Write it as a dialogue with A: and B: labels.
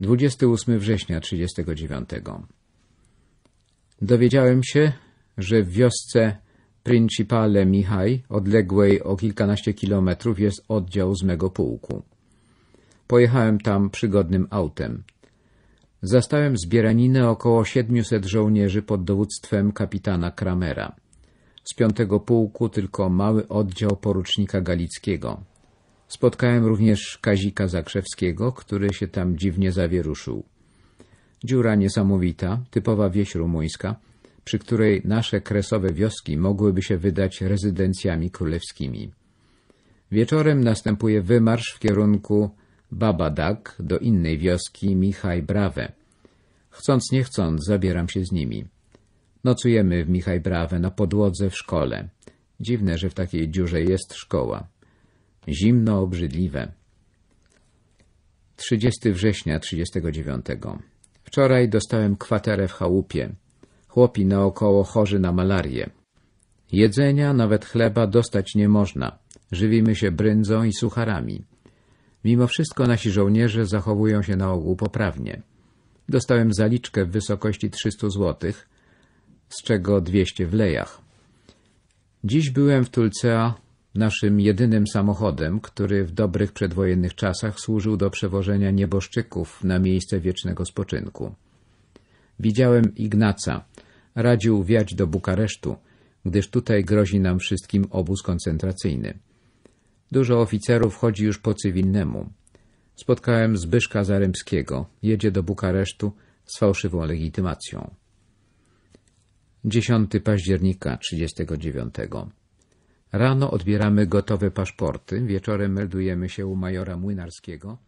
A: 28 września 39. Dowiedziałem się, że w wiosce Principale Mihaj, odległej o kilkanaście kilometrów, jest oddział z mego pułku. Pojechałem tam przygodnym autem. Zastałem zbieraninę około 700 żołnierzy pod dowództwem kapitana Kramera. Z piątego pułku tylko mały oddział porucznika Galickiego. Spotkałem również Kazika Zakrzewskiego, który się tam dziwnie zawieruszył. Dziura niesamowita, typowa wieś rumuńska, przy której nasze kresowe wioski mogłyby się wydać rezydencjami królewskimi. Wieczorem następuje wymarsz w kierunku Babadak do innej wioski Michaj Brawe. Chcąc nie chcąc zabieram się z nimi. Nocujemy w Michaj Brawe na podłodze w szkole. Dziwne, że w takiej dziurze jest szkoła. Zimno obrzydliwe. 30 września 39. Wczoraj dostałem kwaterę w chałupie. Chłopi naokoło chorzy na malarię. Jedzenia, nawet chleba dostać nie można. Żywimy się bryndzą i sucharami. Mimo wszystko nasi żołnierze zachowują się na ogół poprawnie. Dostałem zaliczkę w wysokości 300 złotych, z czego 200 w lejach. Dziś byłem w Tulcea naszym jedynym samochodem, który w dobrych przedwojennych czasach służył do przewożenia nieboszczyków na miejsce wiecznego spoczynku. Widziałem Ignaca. Radził wiać do Bukaresztu, gdyż tutaj grozi nam wszystkim obóz koncentracyjny. Dużo oficerów chodzi już po cywilnemu. Spotkałem Zbyszka Zaremskiego. Jedzie do Bukaresztu z fałszywą legitymacją. 10 października 39. Rano odbieramy gotowe paszporty, wieczorem meldujemy się u majora Młynarskiego,